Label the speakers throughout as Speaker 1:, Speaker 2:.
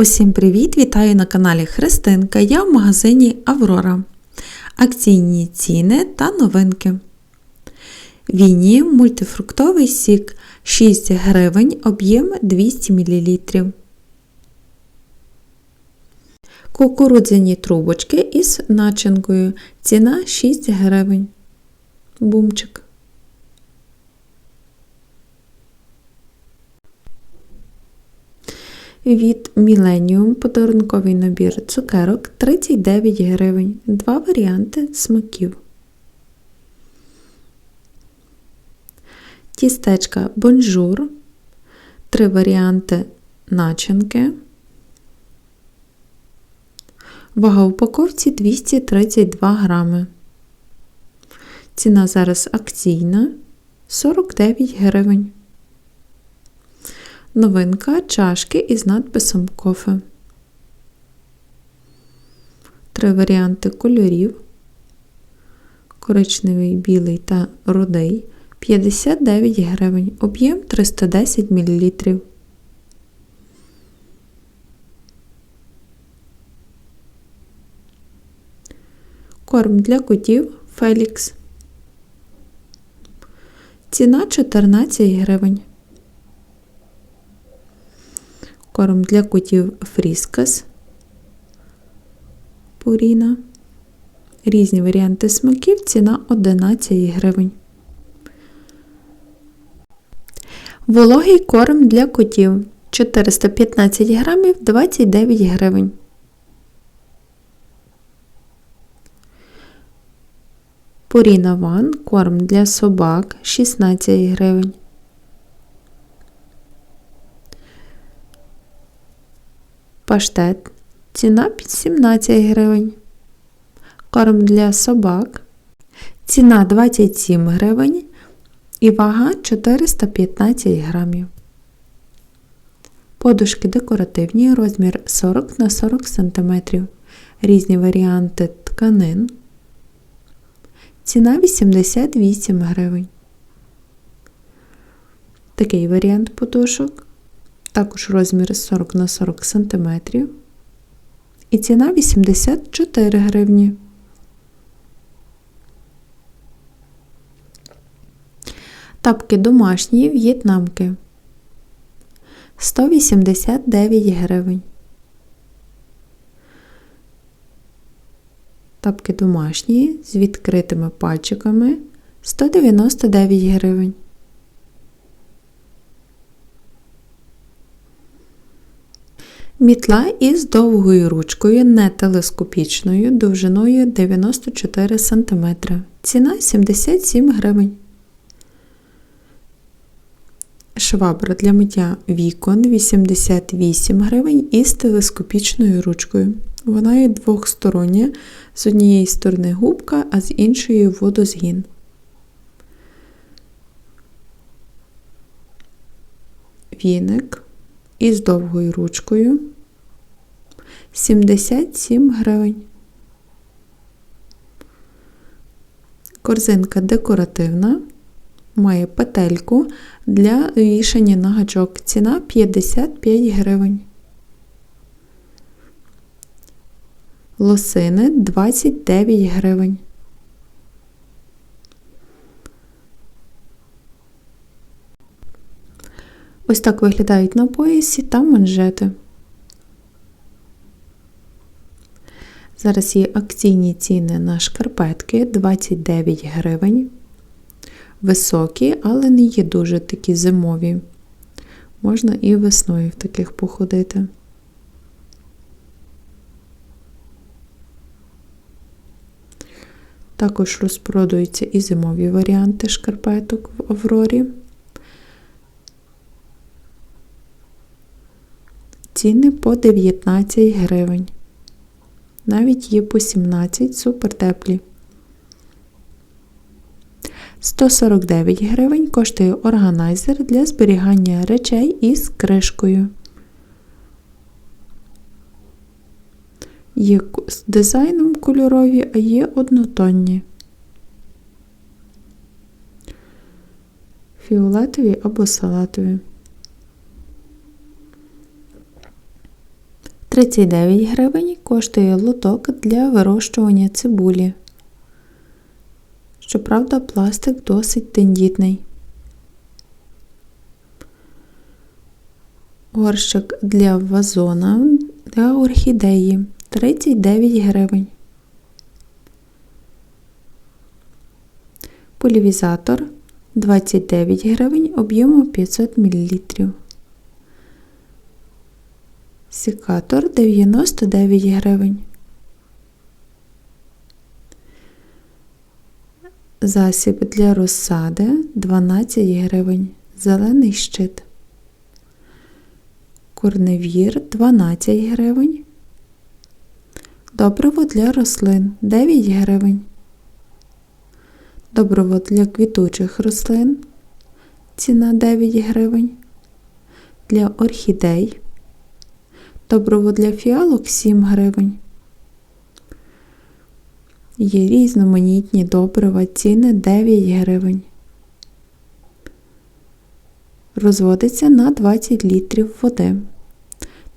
Speaker 1: Усім привіт! Вітаю на каналі Христинка. Я в магазині Аврора. Акційні ціни та новинки. Віні мультифруктовий сік 6 гривень, об'єм 200 мл. Кукурудзяні трубочки із начинкою. Ціна 6 гривень. Бумчик. Від Millennium подарунковий набір цукерок 39 гривень. Два варіанти смаків. Тістечка бонжур. Три варіанти начинки. Вага упаковці 232 грами. Ціна зараз акційна 49 гривень. Новинка чашки із надписом кофе. Три варіанти кольорів. Коричневий, білий та рудий. 59 гривень. Об'єм 310 мл. Корм для котів Фелікс. Ціна 14 гривень. Корм для котів Фріскас. Пуріна. Різні варіанти смаків. Ціна 11 гривень. Вологий корм для котів 415 грамів 29 гривень. Purina One корм для собак 16 гривень. Паштет ціна під 17 гривень. Корм для собак. Ціна 27 гривень і вага 415 грамів. Подушки декоративні, розмір 40 на 40 см. Різні варіанти тканин. Ціна 88 гривень. Такий варіант подушок. Також розмір 40 на 40 см. І ціна 84 гривні. Тапки домашні в'єтнамки 189 гривень. Тапки домашні з відкритими пальчиками 199 гривень. Мітла із довгою ручкою, не телескопічною, довжиною 94 см. Ціна 77 гривень. Швабра для миття вікон 88 гривень із телескопічною ручкою. Вона є двохстороння, з однієї сторони губка, а з іншої водозгін. Віник із довгою ручкою 77 гривень. Корзинка декоративна, має петельку для вішання на гачок. Ціна 55 гривень. Лосини 29 гривень. Ось так виглядають на поясі та манжети. Зараз є акційні ціни на шкарпетки 29 гривень. Високі, але не є дуже такі зимові. Можна і весною в таких походити. Також розпродуються і зимові варіанти шкарпеток в Аврорі. Ціни по 19 гривень. Навіть є по 17 супер теплі. 149 гривень коштує органайзер для зберігання речей із кришкою. Є з дизайном кольорові, а є однотонні. Фіолетові або салатові. 39 гривень коштує лоток для вирощування цибулі. Щоправда, пластик досить тендітний. Горщик для вазона для орхідеї 39 гривень. Полівізатор 29 гривень об'ємом 500 мл. Секатор 99 гривень. Засіб для розсади 12 гривень. Зелений щит. Корневір 12 гривень. Добриво для рослин 9 гривень. Добриво для квітучих рослин. Ціна 9 гривень. Для орхідей. Добриво для фіалок 7 гривень. Є різноманітні добрива, ціни 9 гривень. Розводиться на 20 літрів води.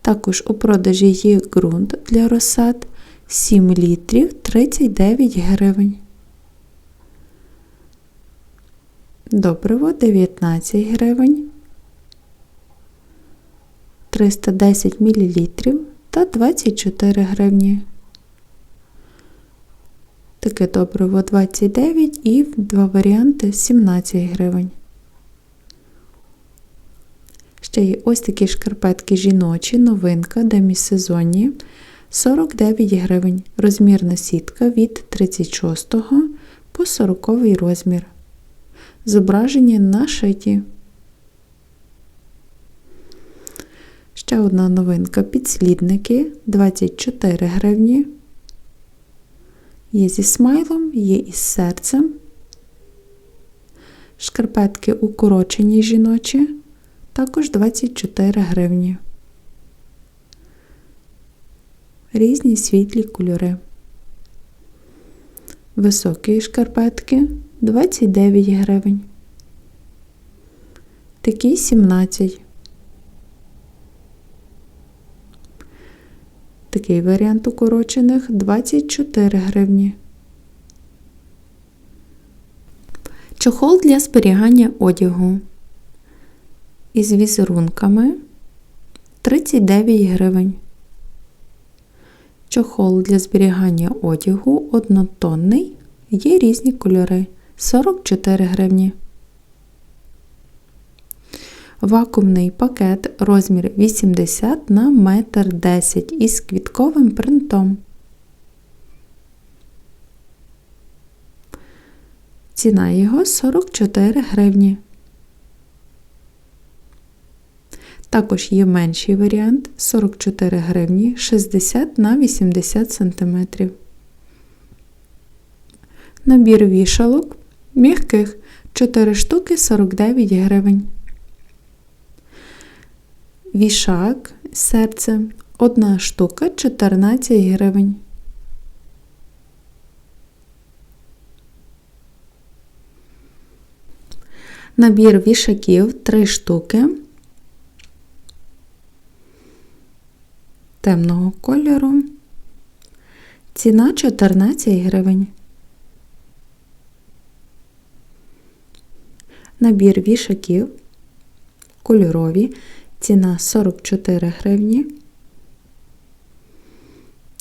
Speaker 1: Також у продажі є ґрунт для розсад 7 літрів 39 гривень. Добриво 19 гривень. 310 мл та 24 гривні. Таке добриво 29 і два варіанти 17 гривень. Ще є ось такі шкарпетки жіночі, новинка демісезонні 49 гривень. Розмірна сітка від 36 по 40 розмір. Зображені на шиті. Ще одна новинка підслідники 24 гривні. Є зі смайлом, є із серцем. Шкарпетки укорочені жіночі, також 24 гривні. Різні світлі кольори. Високі шкарпетки 29 гривень. Такі 17. Такий варіант укорочених 24 гривні. Чохол для зберігання одягу із візерунками 39 гривень. Чохол для зберігання одягу однотонний. Є різні кольори 44 гривні. Вакуумний пакет розмір 80 на 1,10 м із квітковим принтом. Ціна його 44 гривні. Також є менший варіант 44 гривні 60 на 80 см. Набір вішалок м'яких 4 штуки 49 гривень. Вішак серце одна штука 14 гривень. Набір вішаків 3 штуки темного кольору. Ціна 14 гривень. Набір вішаків кольорові Ціна 44 гривні.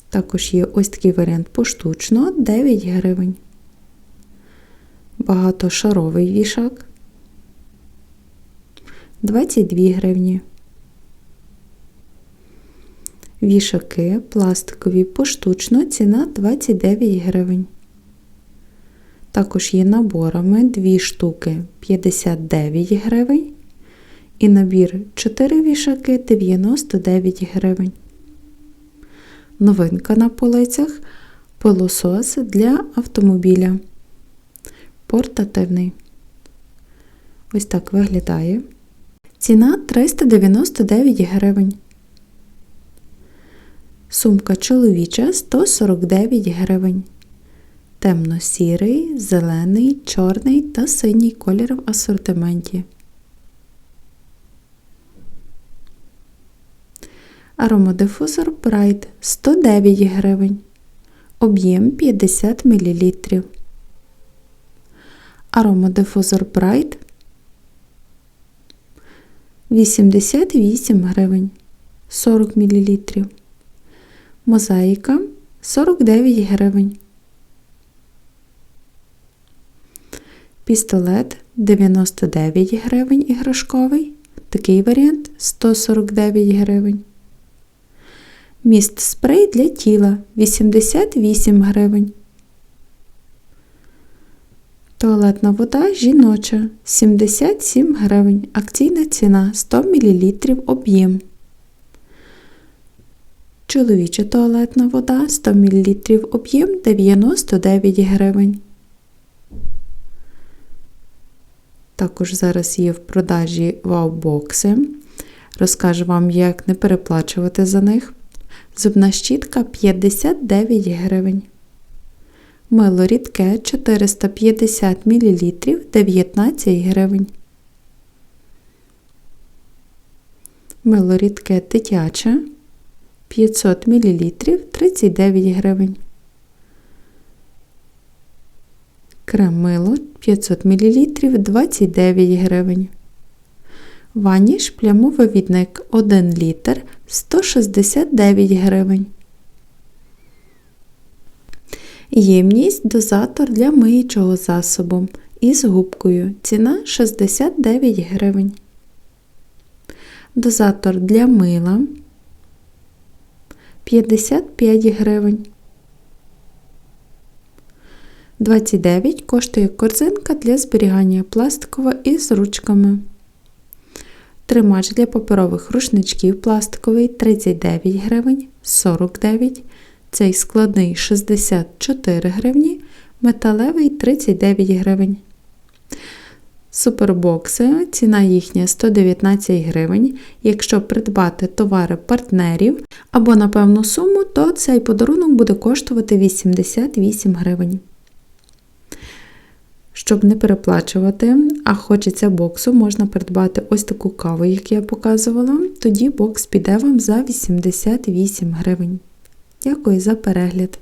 Speaker 1: Також є ось такий варіант поштучно 9 гривень. Багатошаровий вішак 22 гривні. Вішаки пластикові поштучно ціна 29 гривень. Також є наборами 2 штуки 59 гривень. І набір 4 вішаки 99 гривень. Новинка на полицях пилосос для автомобіля. Портативний. Ось так виглядає. Ціна 399 гривень. Сумка чоловіча 149 гривень. Темно-сірий, зелений, чорний та синій колір в асортименті. Аромадифузор Bright 109 гривень. Об'єм 50 мл. Аромадифузор Bright 88 гривень 40 мл. Мозаїка 49 гривень. Пістолет 99 гривень іграшковий. Такий варіант 149 гривень. Міст спрей для тіла 88 гривень. Туалетна вода жіноча 77 гривень. Акційна ціна 100 мл об'єм. Чоловіча туалетна вода 100 мл об'єм 99 гривень. Також зараз є в продажі вау-бокси. Розкажу вам, як не переплачувати за них. Зубна щітка 59 гривень. Мило рідке 450 мл 19 гривень. Мило рідке дитяче 500 мл 39 гривень. Крем мило 500 мл 29 гривень. Ваніш плямовивідник 1 літр 169 гривень. Ємність дозатор для миючого засобу із губкою. Ціна 69 гривень. Дозатор для мила 55 гривень. 29 коштує корзинка для зберігання пластикова із ручками. Тримач для паперових рушничків пластиковий 39 гривень 49 Цей складний 64 гривні, металевий 39 гривень. Супербокси, ціна їхня 119 гривень. Якщо придбати товари партнерів або на певну суму, то цей подарунок буде коштувати 88 гривень. Щоб не переплачувати, а хочеться боксу, можна придбати ось таку каву, як я показувала. Тоді бокс піде вам за 88 гривень. Дякую за перегляд!